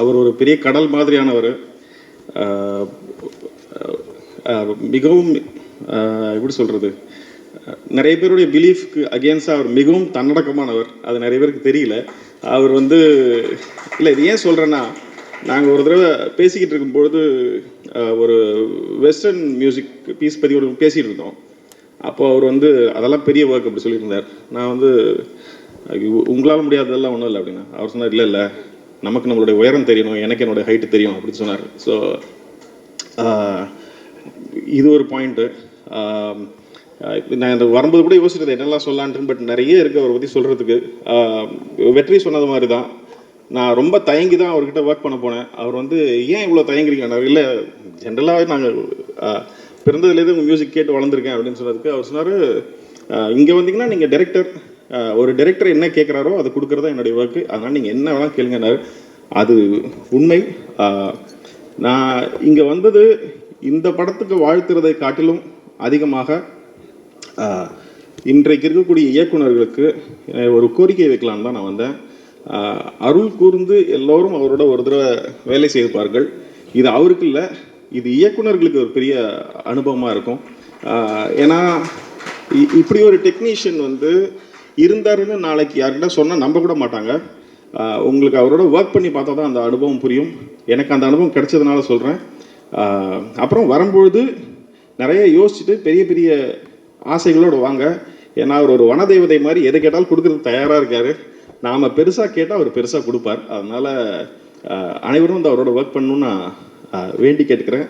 அவர் ஒரு பெரிய கடல் மாதிரியானவர். மிகவும் எப்படி சொல்கிறது நிறைய பேருடைய பிலீஃப்க்கு அகேன்ஸ்டாக அவர் மிகவும் தன்னடக்கமானவர். அது நிறைய பேருக்கு தெரியல. அவர் வந்து இல்லை இது ஏன் சொல்கிறேன்னா நாங்கள் ஒரு தடவை பேசிக்கிட்டு இருக்கும்பொழுது ஒரு வெஸ்டர்ன் மியூசிக் பீஸ் பற்றி ஒரு பேசிகிட்டு இருந்தோம். அப்போ அவர் வந்து அதெல்லாம் பெரிய ஒர்க் அப்படி சொல்லியிருந்தார். நான் வந்து உங்களால் முடியாததெல்லாம் ஒன்றும் இல்லை அப்படின்னா. அவர் சொன்னார் இல்லை இல்லை. நமக்கு நம்மளுடைய உயரம் தெரியணும் எனக்கு என்னுடைய ஹைட்டு தெரியும் அப்படின்னு சொன்னார். ஸோ இது ஒரு பாயிண்ட்டு நான் இந்த வரும்போது கூட யோசிச்சது என்னெல்லாம் சொல்லலான்ட்டு பட் நிறைய இருக்குது அவரை பற்றி சொல்கிறதுக்கு வெற்றி சொன்னது மாதிரி தான் நான் ரொம்ப தயங்கி தான் அவர்கிட்ட ஒர்க் பண்ண போனேன். அவர் வந்து ஏன் இவ்வளோ தயங்குறீங்க இல்லை ஜென்ரலாகவே நாங்கள் பிறந்ததுலேருந்து உங்கள் மியூசிக் கேட்டு வளர்ந்துருக்கேன் அப்படின்னு சொன்னதுக்கு அவர் சொன்னார் இங்கே வந்தீங்கன்னா நீங்கள் டேரக்டர் ஒரு டைரக்டர் என்ன கேட்குறாரோ அது கொடுக்குறதா என்னுடைய ஒர்க்கு அதனால் நீங்கள் என்ன வேணால் கேளுங்கன்னாரு. அது உண்மை. நான் இங்கே வந்தது இந்த படத்துக்கு வாழ்த்துறதை காட்டிலும் அதிகமாக இன்றைக்கு இருக்கக்கூடிய இயக்குனர்களுக்கு ஒரு கோரிக்கை வைக்கலான்னு தான் நான் வந்தேன். அருள் கூர்ந்து எல்லோரும் அவரோட ஒரு தடவை வேலை செய்திருப்பார்கள் இது அவருக்கு இல்லை இது இயக்குனர்களுக்கு ஒரு பெரிய அனுபவமாக இருக்கும். ஏன்னா இப்படி ஒரு டெக்னீஷியன் வந்து இருந்தாருன்னு நாளைக்கு யார்கிட்ட சொன்னால் நம்ப கூட மாட்டாங்க. உங்களுக்கு அவரோட ஒர்க் பண்ணி பார்த்தா தான் அந்த அனுபவம் புரியும். எனக்கு அந்த அனுபவம் கிடைச்சதுனால சொல்கிறேன் அப்புறம் வரும்பொழுது நிறைய யோசிச்சுட்டு பெரிய பெரிய ஆசைகளோடு வாங்க. ஏன்னா அவர் ஒரு வனதேவதை மாதிரி எதை கேட்டாலும் கொடுக்கறதுக்கு தயாராக இருக்கார். நாம் பெருசாக கேட்டால் அவர் பெருசாக கொடுப்பார். அதனால் அனைவரும் வந்து அவரோட ஒர்க் பண்ணணும்னு நான் வேண்டி கேட்டுக்கிறேன்.